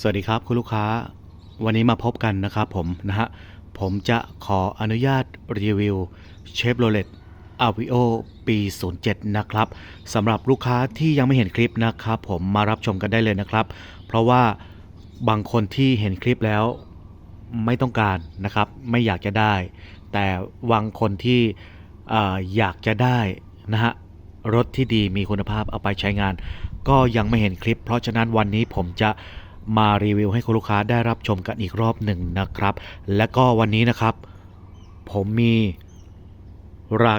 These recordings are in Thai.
สวัสดีครับคุณลูกค้า วันนี้มาพบกันนะครับผมนะฮะ ผมจะขออนุญาตรีวิวเชฟโรเลตอาวิโอปี 07 นะครับสำหรับลูกค้าที่ยังไม่เห็นคลิปนะครับผมมารับชมกันได้เลยนะครับ เพราะว่าบางคนที่เห็นคลิปแล้วไม่ต้องการนะครับ ไม่อยากจะได้ แต่บางคนที่ออยากจะได้นะฮะรถที่ดีมีคุณภาพเอาไปใช้งาน ก็ยังไม่เห็นคลิป เพราะฉะนั้นวันนี้ผมจะ มารีวิวให้คุณลูกค้าได้รับชมกันอีกรอบหนึ่งนะครับ และก็วันนี้นะครับ ผมมีรา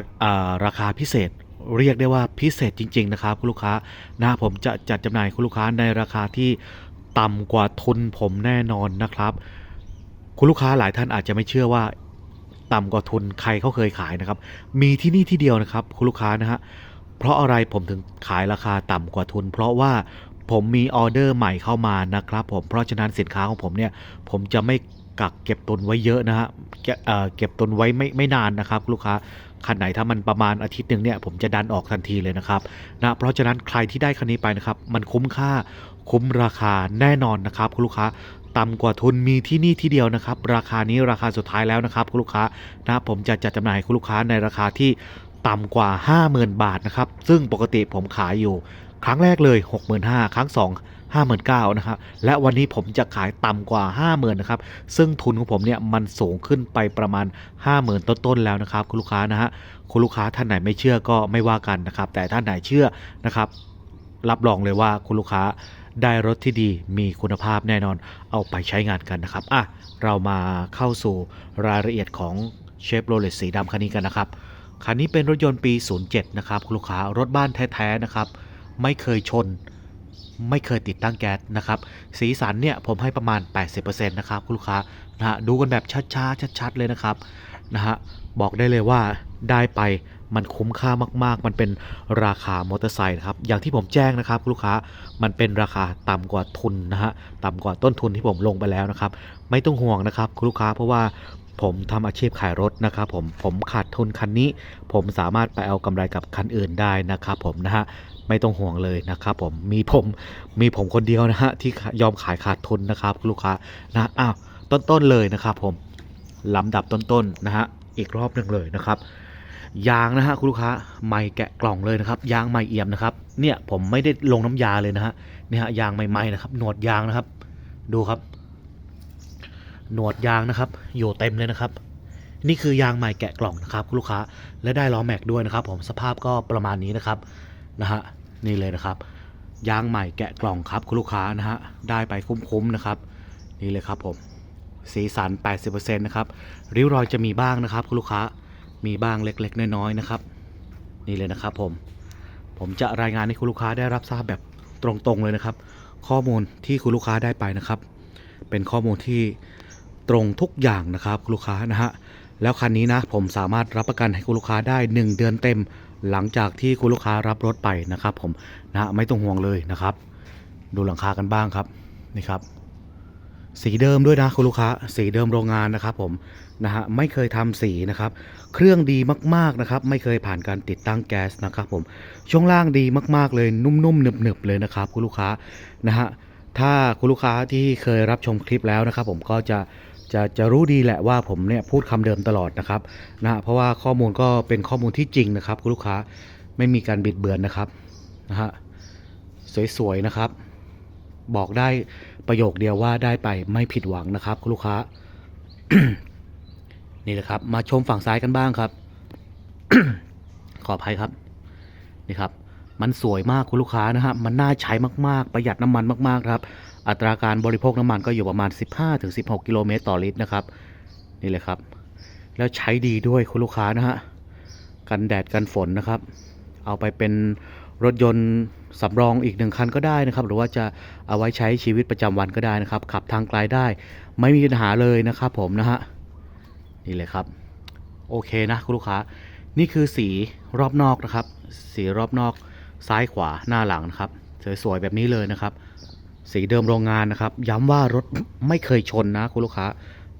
าราคาพิเศษเรียกได้ว่าพิเศษจริง ๆ นะครับ คุณลูกค้านะผมจะจัดจำหน่ายคุณลูกค้าในราคาที่ต่ำกว่าทุนผมแน่นอนนะครับ คุณลูกค้าหลายท่านอาจจะไม่เชื่อว่าต่ำกว่าทุนใครเขาเคยขายนะครับ มีที่นี่ที่เดียวนะครับ คุณลูกค้านะฮะเพราะอะไรผมถึงขายราคาต่ำกว่าทุน เพราะว่า ผมมีออเดอร์ใหม่เข้ามานะครับผมเพราะฉะนั้นสินค้าของผมเนี่ยผมจะไม่กักเก็บตุนไว้เยอะนะฮะเก็บเอ่อเก็บตุนไว้ไม่ไม่นานนะครับ ลูกค้าคันไหนถ้ามันประมาณอาทิตย์หนึ่งเนี่ยผมจะดันออกทันทีเลยนะครับนะเพราะฉะนั้นใครที่ได้คันนี้ไปนะครับ มันคุ้มค่าคุ้มราคาแน่นอนนะครับคุณลูกค้าต่ำกว่าทุนมีที่นี่ที่เดียวนะครับ ราคานี้ราคาสุดท้ายแล้วนะครับคุณลูกค้านะผมจะจัดจำหน่ายคุณลูกค้าในราคาที่ต่ำกว่า 50,000 บาทนะครับ ซึ่งปกติผมขายอยู่ ครั้งแรกเลย 65,000 ครั้ง 2 59,000นะครับ และวันนี้ผมจะขายต่ำกว่า 50,000นะครับ ซึ่งทุนของผมเนี่ยมันสูงขึ้นไปประมาณ 50,000 ต้นๆแล้วนะครับ คุณลูกค้านะฮะ คุณลูกค้าท่านไหนไม่เชื่อก็ไม่ว่ากันนะครับ แต่ท่านไหนเชื่อนะครับ รับรองเลยว่าคุณลูกค้าได้รถที่ดีมีคุณภาพแน่นอน เอาไปใช้งานกันนะครับ อะ เรามาเข้าสู่รายละเอียดของเชฟโรเลตสีดำคันนี้กันนะครับ คันนี้เป็นรถยนต์ปี 07 นะครับ คุณลูกค้ารถบ้านแท้ๆนะครับ ไม่เคยชน ไม่เคยติดตั้งแก๊สนะครับ สีสันเนี่ยผมให้ประมาณ 80%นะครับคุณลูกค้านะฮะดูกันแบบช้าๆชัดๆเลยนะครับนะฮะบอกได้เลยว่าได้ไปมันคุ้มค่ามากๆ มันเป็นราคามอเตอร์ไซค์นะครับ อย่างที่ผมแจ้งนะครับคุณลูกค้า มันเป็นราคาต่ำกว่าทุนนะฮะ ต่ำกว่าต้นทุนที่ผมลงไปแล้วนะครับ ไม่ต้องห่วงนะครับคุณลูกค้า เพราะว่าผมทำอาชีพขายรถนะครับผม ผมขาดทุนคันนี้ ผมสามารถไปเอากำไรกับคันอื่นได้นะครับผมนะฮะ ไม่ต้องห่วงเลยนะครับผมมีผมมีผมคนเดียวนะฮะที่ยอมขายขาดทุนนะครับคุณลูกค้านะอ้าวต้นๆเลยนะครับผมลำดับต้นๆนะฮะอีกรอบหนึ่งเลยนะครับยางนะฮะคุณลูกค้าไม่แกะกล่องเลยนะครับยางไม่เอี่ยมนะครับเนี่ยผมไม่ได้ลงน้ำยาเลยนะฮะเนี่ยฮะยางใหม่ๆนะครับหนวดยางนะครับดูครับ หนวดยางนะครับอยู่เต็มเลยนะครับ นี่คือยางใหม่แกะกล่องนะครับคุณลูกค้าและได้ล้อแม็กด้วยนะครับ ผมสภาพก็ประมาณนี้นะครับ นะฮะนี่เลยนะครับยางใหม่แกะกล่องครับคุณลูกค้านะฮะได้ไปคุ้มๆนะครับ นี่เลยครับผมสีสัน 80%นะครับริ้วรอยจะมีบ้างนะครับ คุณลูกค้ามีบ้างเล็กๆ น้อยๆนะครับ นี่เลยนะครับผมผมจะรายงานให้คุณลูกค้าได้รับทราบแบบตรงๆเลยนะครับ ข้อมูลที่คุณลูกค้าได้ไปนะครับ เป็นข้อมูลที่ตรงทุกอย่างนะครับคุณลูกค้านะฮะแล้วคันนี้นะผมสามารถรับประกันให้คุณลูกค้าได้ 1 เดือนเต็ม หลังจากที่คุณลูกค้ารับรถไปนะครับ ผมนะฮะไม่ต้องห่วงเลยนะครับ ดูหลังคากันบ้างครับนี่ครับ สีเดิมด้วยนะคุณลูกค้า สีเดิมโรงงานนะครับ ผมนะฮะไม่เคยทำสีนะครับ เครื่องดีมากๆนะครับ ไม่เคยผ่านการติดตั้งแก๊สนะครับ ผมช่วงล่างดีมากๆเลยนุ่มๆหนึบๆเลยนะครับ คุณลูกค้านะฮะถ้าคุณลูกค้าที่เคยรับชมคลิปแล้วนะครับ ผมก็จะ จะจะรู้ดีแหละว่าผมเนี่ยพูดคำเดิมตลอดนะครับนะเพราะว่าข้อมูลก็เป็นข้อมูลที่จริงนะครับคุณลูกค้าไม่มีการบิดเบือนนะครับนะฮะสวยๆนะครับ บอกได้ประโยคเดียวว่าได้ไปไม่ผิดหวังนะครับคุณลูกค้า นี่แหละครับ มาชมฝั่งซ้ายกันบ้างครับ ขออภัยครับนี่ครับ มันสวยมากคุณลูกค้านะฮะมันน่าใช้มากๆ ประหยัดน้ำมันมากๆครับ อัตราการบริโภคน้ำมันก็อยู่ประมาณ 15-16 กิโลเมตรต่อลิตรนะครับ นี่เลยครับ แล้วใช้ดีด้วยคุณลูกค้านะฮะ กันแดดกันฝนนะครับ เอาไปเป็นรถยนต์สำรองอีกหนึ่งคันก็ได้นะครับ หรือว่าจะเอาไว้ใช้ชีวิตประจำวันก็ได้นะครับ ขับทางไกลได้ ไม่มีปัญหาเลยนะครับผมนะฮะ นี่เลยครับ โอเคนะคุณลูกค้า นี่คือสีรอบนอกนะครับ สีรอบนอกซ้ายขวาหน้าหลังนะครับ สวยๆแบบนี้เลยนะครับ สีเดิมโรงงานนะครับ ย้ำว่ารถไม่เคยชนนะคุณลูกค้า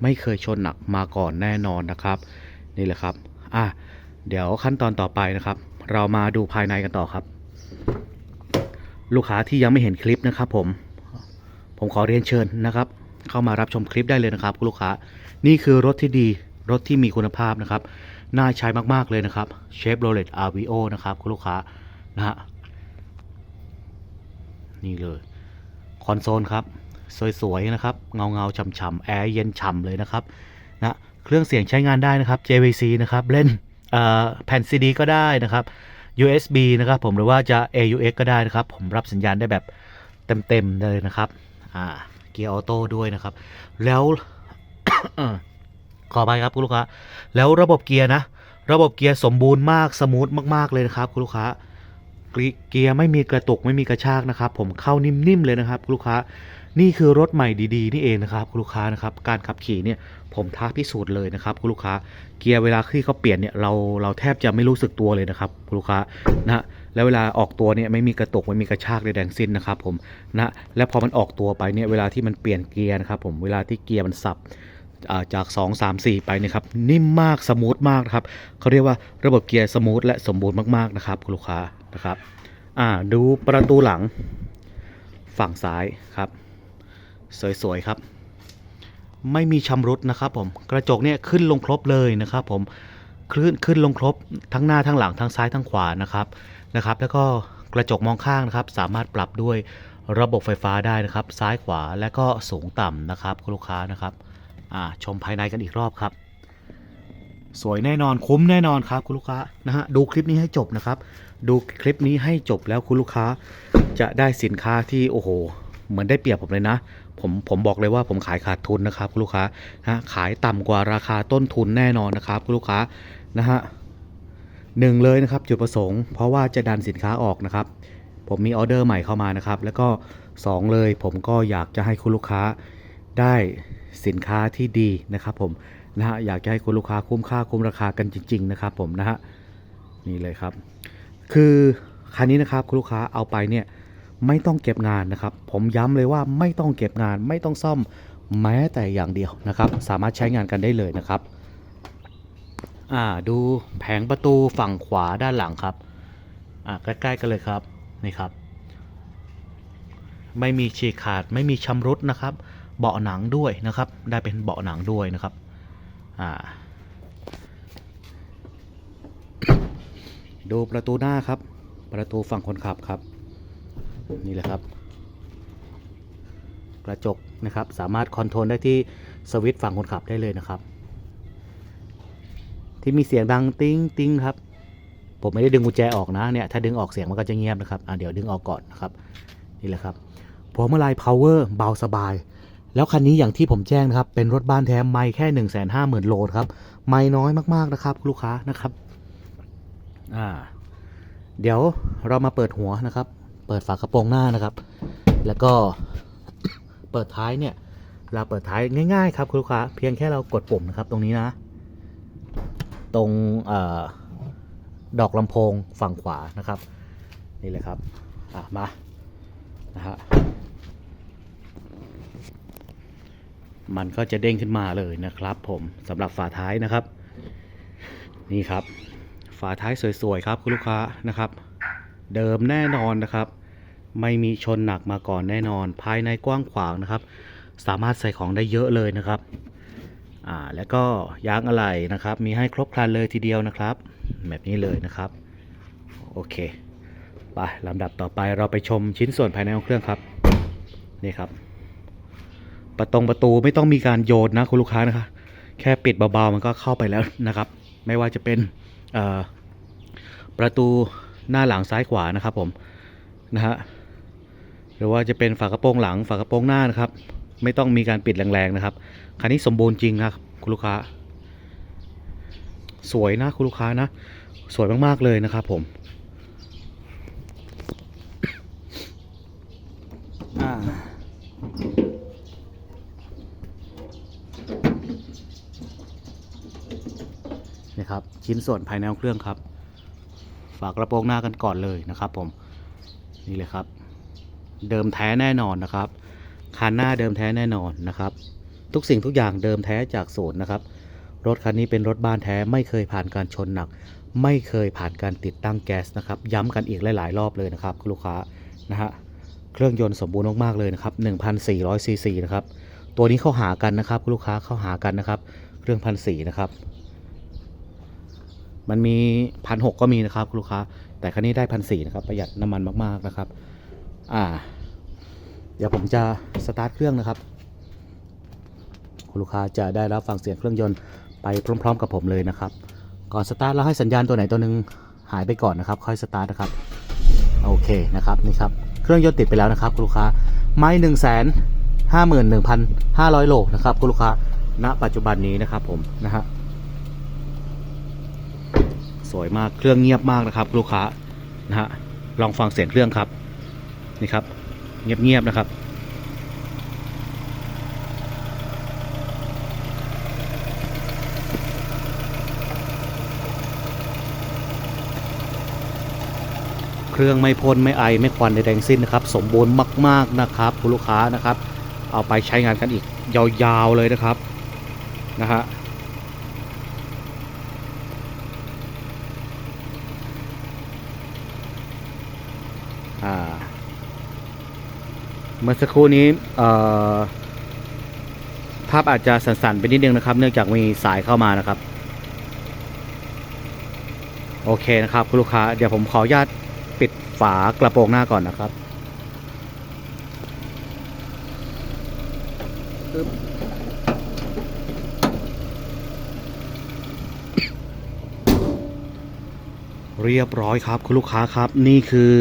ไม่เคยชนหนักมาก่อนแน่นอนนะครับ นี่แหละครับอะเดี๋ยวขั้นตอนต่อไปนะครับ เรามาดูภายในกันต่อครับ ลูกค้าที่ยังไม่เห็นคลิปนะครับ ผม ผมขอเรียนเชิญนะครับ เข้ามารับชมคลิปได้เลยนะครับ คุณลูกค้า นี่คือรถที่ดีรถที่มีคุณภาพนะครับ น่าใช้มากๆเลยนะครับเชฟโรเลตอาร์วีโอนะครับ คุณลูกค้านะฮะนี่เลย คอนโซลครับ สวยๆนะครับ เงาเงาๆฉ่ำๆแอร์เย็นฉ่ำเลยนะครับนะเครื่องเสียงใช้งานได้นะครับ JVC นะครับ เล่นแผ่น CD ก็ได้นะครับ USB นะครับผมหรือว่าจะ AUX ก็ได้นะครับ ผมรับสัญญาณได้แบบเต็มๆเลยนะครับเกียร์ออโต้ด้วยนะครับ แล้วขอไปครับคุณลูกค้า แล้วระบบเกียร์นะ ระบบเกียร์สมบูรณ์มาก สมูทมาก ๆ เลยนะครับคุณลูกค้า เกียร์ไม่มีกระตุกไม่มีกระชากนะครับ ผมเข้านิ่มๆเลยนะครับคุณลูกค้านี่คือรถใหม่ดีๆนี่เองนะครับคุณลูกค้านะครับการขับขี่เนี่ยผมท้าพิสูจน์เลยนะครับคุณลูกค้าเกียร์เวลาที่เขาเปลี่ยนเนี่ยเราเราแทบจะไม่รู้สึกตัวเลยนะครับคุณลูกค้านะแล้วเวลาออกตัวเนี่ยไม่มีกระตุกไม่มีกระชากใดๆสิ้นนะครับผมนะแล้วพอมันออกตัวไปเนี่ยเวลาที่มันเปลี่ยนเกียร์นะครับผมเวลาที่เกียร์มันสับ จาก 2 3 4 ไปนะครับนิ่มมากสมูทมากนะครับเขาเรียกว่าระบบเกียร์สมูทและสมบูรณ์มากๆนะครับคุณลูกค้านะครับอ่าดูประตูหลังฝั่งซ้ายครับ สวยๆครับ ไม่มีชำรุดนะครับผมกระจกเนี่ยขึ้นลงครบเลยนะครับผมขึ้นขึ้นลงครบทั้งหน้าทั้งหลังทั้งซ้ายทั้งขวานะครับนะครับ แล้วก็กระจกมองข้างนะครับสามารถปรับด้วยระบบไฟฟ้าได้นะครับ ซ้ายขวาและก็สูงต่ำนะครับคุณลูกค้านะครับ ชมภายในกันอีกรอบครับ สวยแน่นอนคุ้มแน่นอนครับคุณลูกค้านะฮะดูคลิปนี้ให้จบนะครับ ดูคลิปนี้ให้จบแล้วคุณลูกค้าจะได้สินค้าที่โอ้โหเหมือนได้เปรียบผมเลยนะ ผมผมบอกเลยว่าผมขายขาดทุนนะครับคุณลูกค้านะฮะขายต่ำกว่าราคาต้นทุนแน่นอนนะครับคุณลูกค้านะฮะหนึ่งเลยนะครับจุดประสงค์เพราะว่าจะดันสินค้าออกนะครับ ผมมีออเดอร์ใหม่เข้ามานะครับ แล้วก็สองเลยผมก็อยากจะให้คุณลูกค้าได้ สินค้าที่ดีนะครับผมนะฮะอยากจะให้คุณลูกค้าคุ้มค่าคุ้มราคากันจริง ๆ นะครับผมนะฮะนี่เลยครับ คือคันนี้นะครับคุณลูกค้าเอาไปเนี่ยไม่ต้องเก็บงานนะครับ ผมย้ำเลยว่าไม่ต้องเก็บงานไม่ต้องซ่อมแม้แต่อย่างเดียวนะครับ สามารถใช้งานกันได้เลยนะครับอ่าดูแผงประตูฝั่งขวาด้านหลังครับอ่าใกล้ๆกันเลยครับนี่ครับ ไม่มีฉีกขาดไม่มีชำรุดนะครับ เบาะหนังด้วยนะครับ ได้เป็นเบาะหนังด้วยนะครับอ่าดูประตูหน้าครับ ประตูฝั่งคนขับครับ นี่แหละครับ กระจกนะครับ สามารถคอนโทรลได้ที่สวิตช์ฝั่งคนขับได้เลยนะครับ ที่มีเสียงดังติ้งติ้งครับ ผมไม่ได้ดึงกุญแจออกนะเนี่ย ถ้าดึงออกเสียงมันก็จะเงียบนะครับ อะเดี๋ยวดึงออกก่อนนะครับ นี่แหละครับพวงมาลัย power เบาสบาย แล้วคันนี้อย่างที่ผมแจ้งนะครับ เป็นรถบ้านแท้ไม่แค่1นึ่งแสนห้าหมื่นโลครับ ไม่น้อยมากๆนะครับ ลูกค้านะครับ อ่า เดี๋ยวเรามาเปิดหัวนะครับ เปิดฝากระโปรงหน้านะครับ แล้วก็เปิดท้ายเนี่ย เราเปิดท้ายง่าย ๆ ครับคุณลูกค้า เพียงแค่เรากดปุ่มนะครับ ตรงนี้นะ ตรงออดอกลำโพงฝั่งขวานะครับ นี่เลยครับ อะมานะฮะ มันก็จะเด้งขึ้นมาเลยนะครับผมสำหรับฝาท้ายนะครับ นี่ครับ ฝาท้ายสวยๆครับคุณลูกค้านะครับ เดิมแน่นอนนะครับ ไม่มีชนหนักมาก่อนแน่นอน ภายในกว้างขวางนะครับ สามารถใส่ของได้เยอะเลยนะครับอ่าแล้วก็ยางอะไหล่นะครับ มีให้ครบครันเลยทีเดียวนะครับ แบบนี้เลยนะครับ โอเคไปลำดับต่อไปเราไปชมชิ้นส่วนภายในของเครื่องครับ นี่ครับ ประตงประตูไม่ต้องมีการโยนนะคุณลูกค้านะคะ แค่ปิดเบาๆมันก็เข้าไปแล้วนะครับ ไม่ว่าจะเป็นประตูหน้าหลังซ้ายขวานะครับผมนะฮะหรือว่าจะเป็นฝากระโปรงหลังฝากระโปรงหน้านะครับ ไม่ต้องมีการปิดแรงๆนะครับคันนี้สมบูรณ์จริงนะครับคุณลูกค้า สวยนะคุณลูกค้านะ สวยมากๆเลยนะครับผม อ่า นี่ครับ ชิ้นส่วนภายในของเครื่องครับ ฝากกระโปรงหน้ากันก่อนเลยนะครับ ผมนี่เลยครับ เดิมแท้แน่นอนนะครับคันหน้าเดิมแท้แน่นอนนะครับ ทุกสิ่งทุกอย่างเดิมแท้จากศูนย์นะครับ รถคันนี้เป็นรถบ้านแท้ไม่เคยผ่านการชนหนัก ไม่เคยผ่านการติดตั้งแก๊สนะครับ ย้ำกันอีกหลาย ๆ รอบเลยนะครับคุณลูกค้านะฮะเครื่องยนต์สมบูรณ์มากๆเลยนะครับ1,400ซีซีนะครับตัวนี้เข้าหากันนะครับคุณลูกค้าเข้าหากันนะครับ เครื่องพันสี่นะครับ มันมีพันหก็มีนะครับคุณลูกค้า แต่คันนี้ได้พันสี่นะครับ ประหยัดน้ำมันมากๆนะครับ อ่า เดี๋ยวผมจะสตาร์ทเครื่องนะครับคุณลูกค้าจะได้รับฟังเสียงเครื่องยนต์ไปพร้อม ๆ กับผมเลยนะครับ ก่อนสตาร์ทเราให้สัญญาณตัวไหนตัวหนึ่งหายไปก่อนนะครับ ค่อยสตาร์ทนะครับ โอเคนะครับนี่ครับ เครื่องยนต์ติดไปแล้วนะครับคุณลูกค้า ไม้หนึ่งแสนห้าหมื่นหนึ่งพันห้าร้อยโลนะครับคุณลูกค้า ณ ปัจจุบันนี้นะครับผมนะฮะ วยมากเครื่องเงียบมากนะครับ ลูกค้านะฮะลองฟังเสียงเครื่องครับนี่ครับ เงียบๆนะครับเครื่องไม่พ่นไม่ไอไม่ควันใดๆทั้งสิ้นนะครับ สมบูรณ์มาก ๆนะครับคุณลูกค้านะครับ เอาไปใช้งานกันอีกยาวๆเลยนะครับนะฮะอ่า เมื่อสักครู่นี้ภาพอาจจะสั่นๆไปนิดนึงนะครับ เนื่องจากมีสายเข้ามานะครับ โอเคนะครับคุณลูกค้าเดี๋ยวผมขออนุญาตปิดฝากระโปรงหน้าก่อนนะครับเรียบร้อยครับ คุณลูกค้าครับ นี่คือ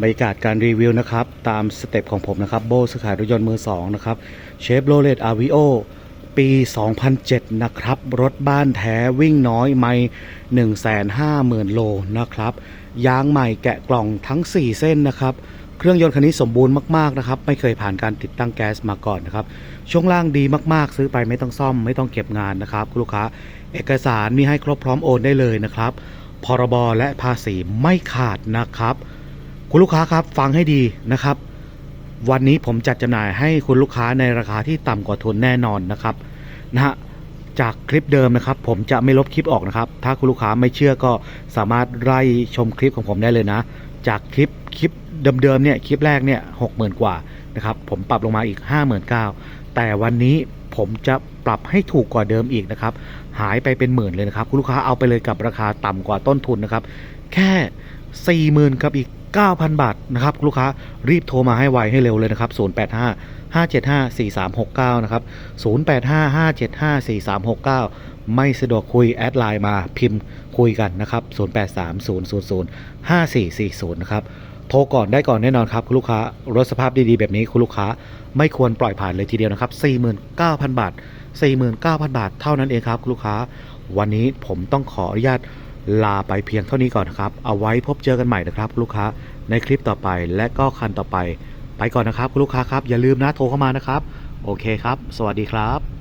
บรรยากาศการรีวิวนะครับ ตามสเต็ปของผมนะครับ โบสขายรถยนต์มือสองนะครับเชฟโรเลตอาวิโอปี 2007 นะครับ รถบ้านแท้วิ่งน้อยไม่150,000 โลนะครับ ยางใหม่แกะกล่องทั้ง 4 เส้นนะครับ เครื่องยนต์คันนี้สมบูรณ์มาก ๆ นะครับ ไม่เคยผ่านการติดตั้งแก๊สมาก่อนนะครับ ช่วงล่างดีมากๆ ซื้อไปไม่ต้องซ่อม ไม่ต้องเก็บงานนะครับคุณลูกค้า เอกสารมีให้ครบพร้อมโอนได้เลยนะครับ พรบและภาษีไม่ขาดนะครับ คุณลูกค้าครับฟังให้ดีนะครับ วันนี้ผมจัดจำหน่ายให้คุณลูกค้าในราคาที่ต่ำกว่าทุนแน่นอนนะครับนะฮะจากคลิปเดิมนะครับ ผมจะไม่ลบคลิปออกนะครับ ถ้าคุณลูกค้าไม่เชื่อก็สามารถไล่ชมคลิปของผมได้เลยนะ จากคลิปคลิปเดิมๆเนี่ยคลิปแรกเนี่ยหกหมื่นกว่านะครับผมปรับลงมาอีก 5 9 0 0 0แต่วันนี้ผมจะปรับให้ถูกกว่าเดิมอีกนะครับ หายไปเป็นหมื่นเลยนะครับ คุณลูกค้าเอาไปเลยกับราคาต่ำกว่าต้นทุนนะครับ แค่ 40,000 กับอีก 9,000 บาทนะครับคุณลูกค้ารีบโทรมาให้ไวให้เร็วเลยนะครับ 085 575 4369 นะครับ 085 575 4369 ไม่สะดวกคุยแอดไลน์มาพิมพ์คุยกันนะครับ 083 000 5440 นะครับ โทรก่อนได้ก่อนแน่นอนครับ คุณลูกค้ารถสภาพดีๆ แบบนี้คุณลูกค้าไม่ควรปล่อยผ่านเลยทีเดียวนะครับ 49,000 บาท 49,000 บาท เท่านั้นเองครับ คุณลูกค้า วันนี้ผมต้องขออนุญาต ลาไปเพียงเท่านี้ก่อนนะครับ เอาไว้พบเจอกันใหม่นะครับ ลูกค้าในคลิปต่อไปและก็คันต่อไป ไปก่อนนะครับคุณลูกค้าครับอย่าลืมนะโทรเข้ามานะครับ โอเคครับ สวัสดีครับ